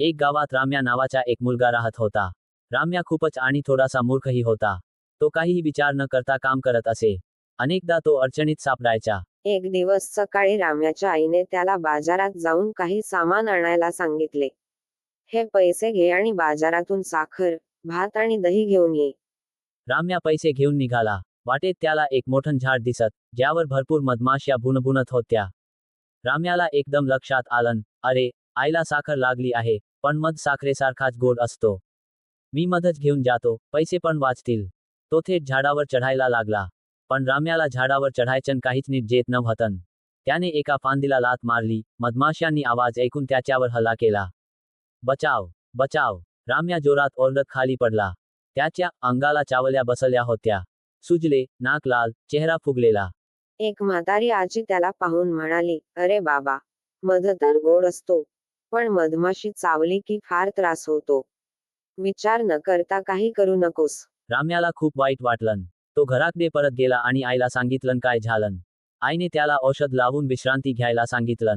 एक गावात राम्या नावाचा एक मुलगा राहत होता. राम्या खूपच आणि थोडासा मूर्खही होता. तो काहीही विचार न करता काम करत असे. अनेकदा तो अडचणीत सापडायचा. एक दिवस सकाळी राम्याच्या आईने त्याला बाजारात जाऊन काही सामान आणायला सांगितले. हे पैसे घे आणि बाजारातून साखर भात आणि दही घेऊन ये. राम्या पैसे घेऊन निघाला. वाटेत त्याला एक मोठं झाड दिसत ज्यावर भरपूर मधमाश्या भुनभुनत होत्या. राम्याला एकदम लक्षात आलं अरे आईला साखर लागली आहे पण मध साखरेसारखाच गोड असतो. मी मधच घेऊन जातो पैसे पण वाचतील. तो थेट झाडावर चढायला लागला. पण राम्याला झाडावर चढायचन काहीच नीट जेत नव्हतं त्याने एका फांदीला लात मारली मधमाश्यांनी आवाज ऐकून त्याच्यावर हल्ला केला. बचाव बचाव राम्या जोरात ओरडत खाली पडला. त्याच्या अंगाला चावल्या बसल्या होत्या. सुजले नाक लाल चेहरा फुगलेला. एक म्हातारी आजी त्याला पाहून म्हणाली अरे बाबा मध तर गोड असतो. पण मधमाशी चावली की फार त्रास होतो. विचार न करता काही करू नकोस. राम्याला खूप वाईट वाटलं. तो घराकडे परत गेला आणि आईला सांगितलं काय झालं आईने त्याला औषध लावून विश्रांती घ्यायला सांगितलं